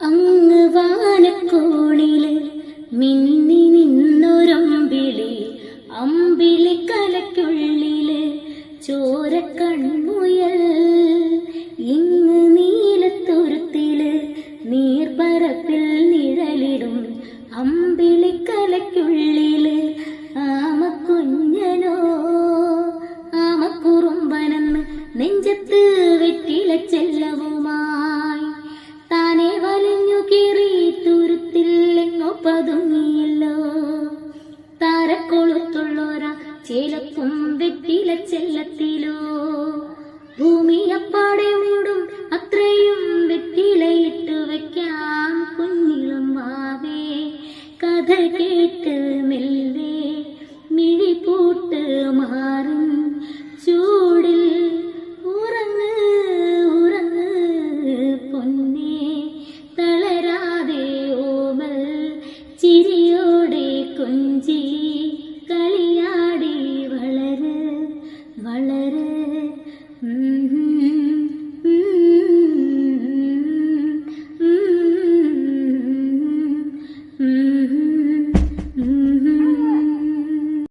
അങ്ങ് വാനക്കോണിൽ മിന്നി നിന്നൊരമ്പിളി അമ്പിളി കലയ്ക്കുള്ളിൽ ചോര കൺമുയൽ ഇങ്ങ് നീലത്തുരുത്തിൽ നീർപ്പരപ്പിൽ നിഴലിടും അമ്പിളി കലയ്ക്കുള്ളിൽ ആമക്കുഞ്ഞനോ. ആമക്കുറുമ്പനെന്ന് നെഞ്ചത്ത് താരക്കൊളുത്തുള്ളോര ചേലക്കും വെറ്റില ചെല്ലത്തിലോ. ഭൂമിയപ്പാടെ മൂടും അത്രയും വെട്ടിലയിട്ട് വെക്കാം കുഞ്ഞിലും മാവേ കഥ കേട്ട് മെല്ലെ